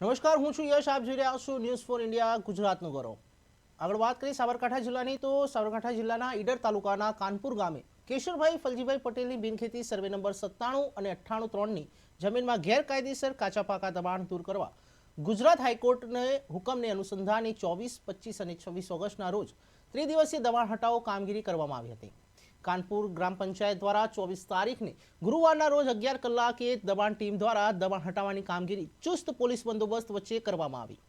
નમસ્કાર, હું છું યશ. આપ જોઈ રહ્યા છો ન્યૂઝ ફોર ઇન્ડિયા, ગુજરાતનું ગૌરવ. આગળ વાત કરીએ સાબરકાંઠા જિલ્લાની, તો સાબરકાંઠા જિલ્લાના ઈડર તાલુકાના કાનપુર ગામે કેશરભાઈ ફલજીભાઈ પટેલની બિનખેતી સર્વે નંબર સત્તાણું અને અઠ્ઠાણું ત્રણની જમીનમાં ગેરકાયદેસર કાચા પાકા દબાણ દૂર કરવા ગુજરાત હાઈકોર્ટને હુકમને અનુસંધાને ચોવીસ, પચીસ અને છવ્વીસ ઓગસ્ટના રોજ ત્રિદિવસીય દબાણ હટાવો કામગીરી કરવામાં આવી હતી. કાનપુર ગ્રામ પંચાયત દ્વારા ચોવીસ તારીખને ગુરુવારના રોજ અગિયાર કલાકે દબાણ ટીમ દ્વારા દબાણ હટાવવાની કામગીરી ચુસ્ત પોલીસ બંદોબસ્ત વચ્ચે કરવામાં આવી.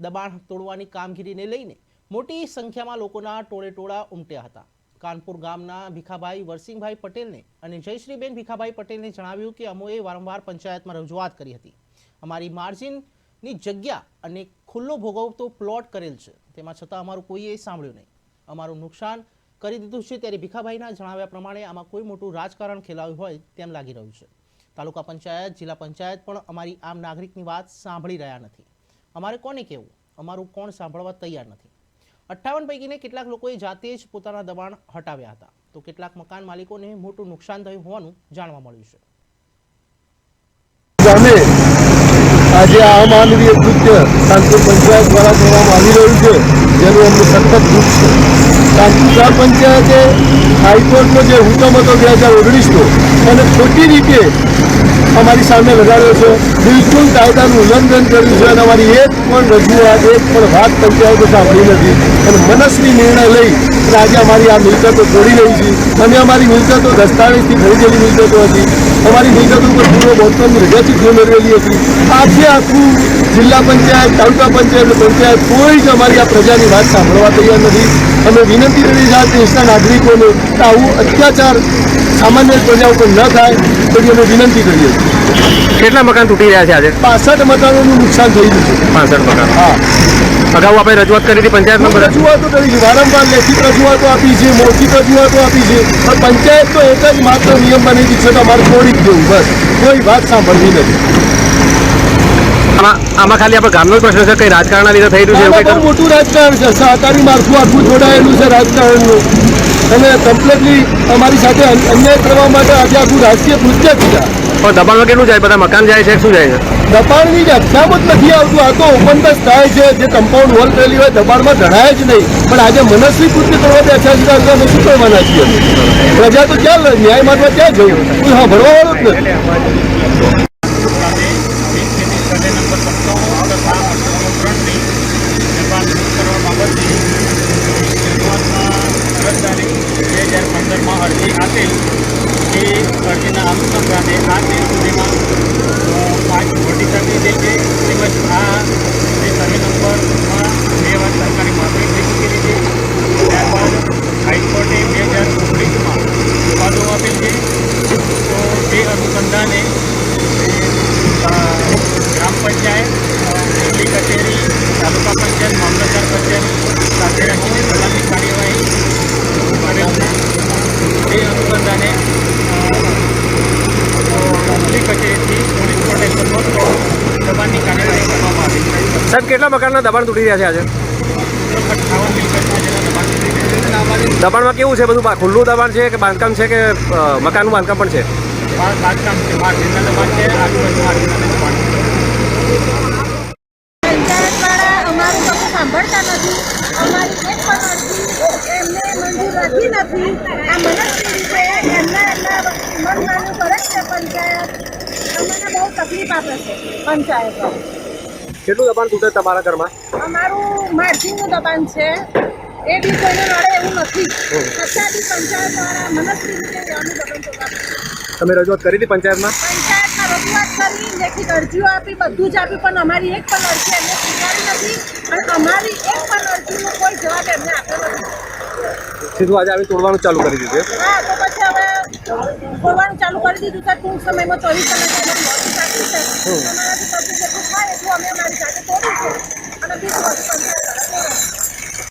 દબાણ તોડવાની કામગીરીને લઈને મોટી સંખ્યામાં લોકોના ટોળેટોળા ઉમટ્યા હતા. કાનપુર ગામના ભીખાભાઈ વરસિંહભાઈ પટેલને અને જયશ્રીબેન ભીખાભાઈ પટેલને જણાવ્યું કે અમોએ વારંવાર પંચાયતમાં રજૂઆત કરી હતી. અમારી માર્જિનની જગ્યા અને ખુલ્લો ભોગવતો પ્લોટ કરેલ છે. તેમાં છતાં અમારું કોઈએ સાંભળ્યું નહીં. અમારું નુકસાન કરી દીધું છે ત્યારે ભીખાભાઈના જણાવ્યા પ્રમાણે આમાં કોઈ મોટું રાજકારણ ખેલાવ્યું હોય તેમ લાગી રહ્યું છે. તાલુકા પંચાયત, જિલ્લા પંચાયત પણ અમારી આમ નાગરિકની વાત સાંભળી રહ્યા નથી. અમારે કોને કહેવું? અમારું કોણ સાંભળવા તૈયાર નથી? અઠ્ઠાવન પૈકીને કેટલાક લોકોએ જાતે જ પોતાના દબાણ હટાવ્યા હતા. તો કેટલાક મકાન માલિકોને મોટું નુકસાન થયું હોવાનું જાણવા મળ્યું છે. આજે આ અમાનવીય કૃત્ય કાનપુર પંચાયત દ્વારા કરવામાં આવી રહ્યું છે, જેનું અમને સખત દુઃખ છે. કાનપુર પંચાયતે હાઈકોર્ટનો જે હુકમ હતો, બે હજાર ઓગણીસનો, અને ખોટી રીતે અમારી સામે લગાડ્યો છે. બિલકુલ કાયદાનું ઉલ્લંઘન કર્યું છે અને અમારી એક પણ રજૂઆત, એક પણ વાત પંચાયતે સાંભળી નથી. અને મનસ્વી નિર્ણય લઈ અને આજે અમારી આ મિલકતો તોડી રહી છે. અને અમારી મિલકતો દસ્તાવેજથી ખરીદેલી મિલકતો હતી. અમારી મિલકતો ઉપર પૂરો રજાથી ફી મેળવેલી હતી. આજે આખું જિલ્લા પંચાયત તાલુકા પંચાયત પંચાયત કોઈ જ અમારી આ પ્રજાની વાત સાંભળવા તૈયાર નથી. અમે વિનંતી કરી રહ્યા દેશના નાગરિકોને કે આવું અત્યાચાર સામાન્ય પ્રજા ઉપર ન થાય તેની અમે વિનંતી કરીએ છીએ. કેટલા મકાન તૂટી રહ્યા છે આજે? પાસઠ મકાનોનું નુકસાન થઈ ગયું છે. પાસઠ મકાન. હા. અગાઉ આપણે રજૂઆત કરી હતી પંચાયતમાં નંબર રજૂઆતો કરી છે વારંવાર લેખિત રજૂઆતો આપી છે મૌખિક રજૂઆતો આપી છે પણ પંચાયત તો એક જ માત્ર નિયમ બની છે તો અમારે છોડી જ દેવું બસ. કોઈ વાત સાંભળવી નથી. આમાં ખાલી આપણે ગામનો જ પ્રશ્ન છે કઈ રાજકારણના લીધે થઈ રહ્યું છે એવું મોટું રાજકારણ છે સહકારી માળખું આખું જોડાયેલું છે રાજકારણનું. અને કમ્પ્લેટલી અમારી સાથે અન્યાય કરવા માટે આજે આખું રાજકીય કૃત્ય છે. પણ દબાણમાં કેટલું જાય? બધા મકાન જાય છે શું જાય છે? દબાણની જ અક્ષામત નથી આવતું આ તો ઓપન બસ થાય છે જે કમ્પાઉન્ડ વોલ કરેલી હોય દબાણમાં જણાય જ નહીં. પણ આજે મનસ્વી કૃત્ય કરવા બે ત્યારે અમે શું કરવાના છીએ? પ્રજા તો ક્યાં ન્યાય માટે ક્યાં જવું? કોઈ સાંભળવા વાળું જ નથી બિનખેતી સર્વે નંબર સત્તાણું તથા અઠ્ઠાણું ત્રણની નિર્માણ શરૂ કરવા બાબતની શરૂઆતમાં દસ તારીખ બે હજાર પંદરમાં અરજી આપેલ એ અરજીના અનુસંધાને આ દિન સુધીમાં પાંચ મોટી થતી જે છે તેમજ આ જે નંબરમાં બે વાર સરકારી માગણી થઈ ચૂકેલી છે ત્યારબાદ હાઈકોર્ટે બે હજાર ઓગણીસમાં ચુકાદો આપેલ છે. તો તે અનુસંધાને ગ્રામ પંચાયત દિલ્હી કચેરી, તાલુકા પંચાયત, મામલતદાર કચેરી સાથે રાખીને દબાણની કાર્યવાહી કરેલ છે તે અનુસંધાને દિલ્હી કચેરીથી પોલીસ પ્રોટેક્શન નોંધો દબાણની કાર્યવાહી કરવામાં આવી છે સાહેબ કેટલા મકાનના દબાણ તૂટી રહ્યા છે આજે દબાણમાં કેવું છે બધું ખુલ્લું દબાણ છે કે બાંધકામ છે કે મકાનનું બાંધકામ પણ છે છે પંચાયત કેટલું દબાણ તૂટે તમારા ઘરમાં? અમારું માર્જિનનું દબાણ છે. એ બી કોઈને નડે એવું નથી. છતાં બી દ્વારા મનસ્વી રીતે દબાણ તમે રજૂઆત કરી હતી પંચાયતમાં? પંચાયતમાં રજૂઆત કરી લેખિત અરજીઓ આપી બધું જ આપ્યું પણ અમારી એક પણ અરજી એમને સ્વીકારી નથી. અને અમારી એક પણ અરજીનો કોઈ જવાબ એમને આપ્યો નથી. સીધું આજે આવી તોડવાનું ચાલુ કરી દીધું હા તો પછી હવે તોડવાનું ચાલુ કરી દીધું છે. ટૂંક સમયમાં ચોવીસ કલાક અમારાથી થાય એટલું અમે અમારી જાતે તોડીશું અને બીજું